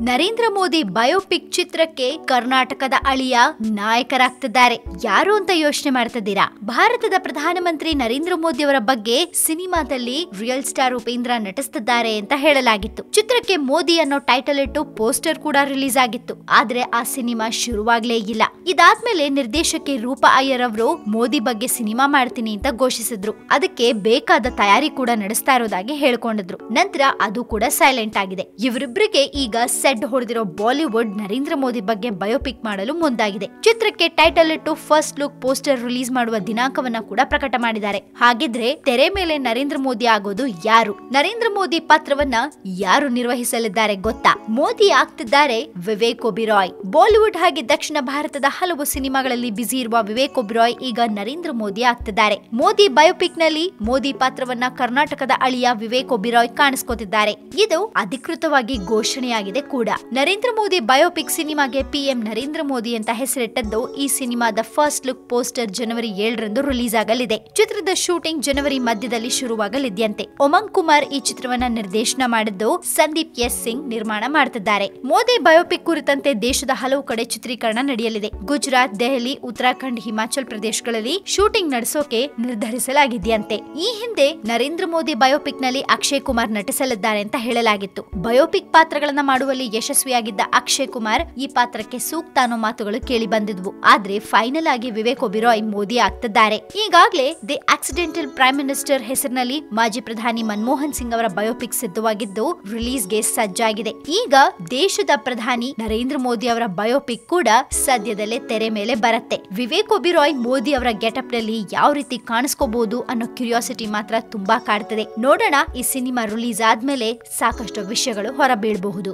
Narendra Modi biopic ಚಿತ್ರಕ್ಕೆ ಕರ್ನಾಟಕದ ಅಳಿಯ ನಾಯಕರಾಗ್ತಿದ್ದಾರೆ. ಯಾರು ಅಂತ ಯೋಚನೆ ಮಾಡ್ತಿದ್ದೀರಾ? ಭಾರತದ ಪ್ರಧಾನಮಂತ್ರಿ ನರೇಂದ್ರ ಮೋದಿ ಅವರ ಬಗ್ಗೆ ಸಿನಿಮಾದಲ್ಲಿ ರಿಯಲ್ ಸ್ಟಾರ್ ಉಪೇಂದ್ರ ನಟಿಸ್ತಿದ್ದಾರೆ ಅಂತ ಹೇಳಲಾಗಿತ್ತು. ಚಿತ್ರಕ್ಕೆ ಮೋದಿ ಅನ್ನೋ ಟೈಟಲ್ ಇಟ್ಟು ಪೋಸ್ಟರ್ ಕೂಡ ರಿಲೀಸ್ ಆಗಿತ್ತು. ಆದ್ರೆ ಆ ಸಿನಿಮಾ ಶುರುವಾಗ್ಲೇ ಇಲ್ಲ. ಇದಾದ್ಮೇಲೆ ನಿರ್ದೇಶಕಿ ರೂಪಾ ಅಯ್ಯರ್ ಅವರು ಮೋದಿ ಬಗ್ಗೆ ಸಿನಿಮಾ ಮಾಡ್ತೀನಿ ಅಂತ ಘೋಷಿಸಿದ್ರು. ಅದಕ್ಕೆ ಬೇಕಾದ ತಯಾರಿ ಕೂಡ ನಡೆಸ್ತಾ ಇರೋದಾಗಿ ಹೇಳ್ಕೊಂಡಿದ್ರು. ನಂತರ ಅದು ಕೂಡ ಸೈಲೆಂಟ್ ಆಗಿದೆ. ಇವರಿಬ್ಬರಿಗೆ ಈಗ ಸೆಡ್ ಹೊಡೆದಿರೋ ಬಾಲಿವುಡ್ ನರೇಂದ್ರ ಮೋದಿ ಬಗ್ಗೆ ಬಯೋಪಿಕ್ ಮಾಡಲು ಮುಂದಾಗಿದೆ. ಚಿತ್ರಕ್ಕೆ ಟೈಟಲ್ ಇಟ್ಟು ಫಸ್ಟ್ ಲುಕ್ ಪೋಸ್ಟರ್ ರಿಲೀಸ್ ಮಾಡುವ ದಿನಾಂಕವನ್ನ ಕೂಡ ಪ್ರಕಟ ಮಾಡಿದ್ದಾರೆ. ಹಾಗಿದ್ರೆ ತೆರೆ ಮೇಲೆ ನರೇಂದ್ರ ಮೋದಿ ಆಗೋದು ಯಾರು? ನರೇಂದ್ರ ಮೋದಿ ಪಾತ್ರವನ್ನ ಯಾರು ನಿರ್ವಹಿಸಲಿದ್ದಾರೆ ಗೊತ್ತಾ? ಮೋದಿ ಆಗ್ತಿದ್ದಾರೆ ವಿವೇಕ್ ಒಬಿರಾಯ್. ಬಾಲಿವುಡ್ ಹಾಗೆ ದಕ್ಷಿಣ ಭಾರತದ ಹಲವು ಸಿನಿಮಾಗಳಲ್ಲಿ ಬ್ಯುಸಿ ಇರುವ ವಿವೇಕ್ ಒಬಿರಾಯ್ ಈಗ ನರೇಂದ್ರ ಮೋದಿ ಆಗ್ತಿದ್ದಾರೆ. ಮೋದಿ ಬಯೋಪಿಕ್ನಲ್ಲಿ ಮೋದಿ ಪಾತ್ರವನ್ನ ಕರ್ನಾಟಕದ ಅಳಿಯ ವಿವೇಕ್ ಒಬಿರಾಯ್ ಕಾಣಿಸ್ಕೋತಿದ್ದಾರೆ. ಇದು ಅಧಿಕೃತವಾಗಿ ಘೋಷಣೆಯಾಗಿದೆ ಕೂಡ. ನರೇಂದ್ರ ಮೋದಿ ಬಯೋಪಿಕ್ ಸಿನಿಮಾಗೆ ಪಿಎಂ ನರೇಂದ್ರ ಮೋದಿ ಅಂತ ಹೆಸರಿಟ್ಟದ್ದು ಈ ಸಿನಿಮಾದ ಫಸ್ಟ್ ಲುಕ್ ಪೋಸ್ಟರ್ ಜನವರಿ ಏಳರಂದು ರಿಲೀಸ್ ಆಗಲಿದೆ. ಚಿತ್ರದ ಶೂಟಿಂಗ್ ಜನವರಿ ಮಧ್ಯದಲ್ಲಿ ಶುರುವಾಗಲಿದೆಯಂತೆ. ಉಮಂಗ್ ಕುಮಾರ್ ಈ ಚಿತ್ರವನ್ನ ನಿರ್ದೇಶನ ಮಾಡಿದ್ದು ಸಂದೀಪ್ ಎಸ್ ಸಿಂಗ್ ನಿರ್ಮಾಣ ಮಾಡ್ತಿದ್ದಾರೆ. ಮೋದಿ ಬಯೋಪಿಕ್ ಕುರಿತಂತೆ ದೇಶದ ಹಲವು ಕಡೆ ಚಿತ್ರೀಕರಣ ನಡೆಯಲಿದೆ. ಗುಜರಾತ್, ದೆಹಲಿ, ಉತ್ತರಾಖಂಡ್, ಹಿಮಾಚಲ್ ಪ್ರದೇಶಗಳಲ್ಲಿ ಶೂಟಿಂಗ್ ನಡೆಸೋಕೆ ನಿರ್ಧರಿಸಲಾಗಿದೆಯಂತೆ. ಈ ಹಿಂದೆ ನರೇಂದ್ರ ಮೋದಿ ಬಯೋಪಿಕ್ನಲ್ಲಿ ಅಕ್ಷಯ್ ಕುಮಾರ್ ನಟಿಸಲಿದ್ದಾರೆ ಅಂತ ಹೇಳಲಾಗಿತ್ತು. ಬಯೋಪಿಕ್ ಪಾತ್ರಗಳನ್ನ ಮಾಡುವಲ್ಲಿ ಯಶಸ್ವಿಯಾಗಿದ್ದ ಅಕ್ಷಯ್ ಕುಮಾರ್ ಈ ಪಾತ್ರಕ್ಕೆ ಸೂಕ್ತ ಅನ್ನೋ ಮಾತುಗಳು ಕೇಳಿ ಬಂದಿದ್ವು. ಆದ್ರೆ ಫೈನಲ್ ಆಗಿ ವಿವೇಕ್ ಒಬಿರಾಯ್ ಮೋದಿ ಆಗ್ತಿದ್ದಾರೆ. ಈಗಾಗಲೇ ದಿ ಆಕ್ಸಿಡೆಂಟಲ್ ಪ್ರೈಮ್ ಮಿನಿಸ್ಟರ್ ಹೆಸರಿನಲ್ಲಿ ಮಾಜಿ ಪ್ರಧಾನಿ ಮನಮೋಹನ್ ಸಿಂಗ್ ಅವರ ಬಯೋಪಿಕ್ ಸಿದ್ಧವಾಗಿದ್ದು ರಿಲೀಸ್ಗೆ ಸಜ್ಜಾಗಿದೆ. ಈಗ ದೇಶದ ಪ್ರಧಾನಿ ನರೇಂದ್ರ ಮೋದಿ ಅವರ ಬಯೋಪಿಕ್ ಕೂಡ ಸದ್ಯದಲ್ಲೇ ತೆರೆ ಮೇಲೆ ಬರುತ್ತೆ. ವಿವೇಕ್ ಒಬಿರಾಯ್ ಮೋದಿ ಅವರ ಗೆಟಪ್ನಲ್ಲಿ ಯಾವ ರೀತಿ ಕಾಣಿಸ್ಕೋಬಹುದು ಅನ್ನೋ ಕ್ಯೂರಿಯಾಸಿಟಿ ಮಾತ್ರ ತುಂಬಾ ಕಾಡ್ತದೆ. ನೋಡೋಣ ಈ ಸಿನಿಮಾ ರಿಲೀಸ್ ಆದ್ಮೇಲೆ ಸಾಕಷ್ಟು ವಿಷಯಗಳು ಹೊರಬೀಳಬಹುದು.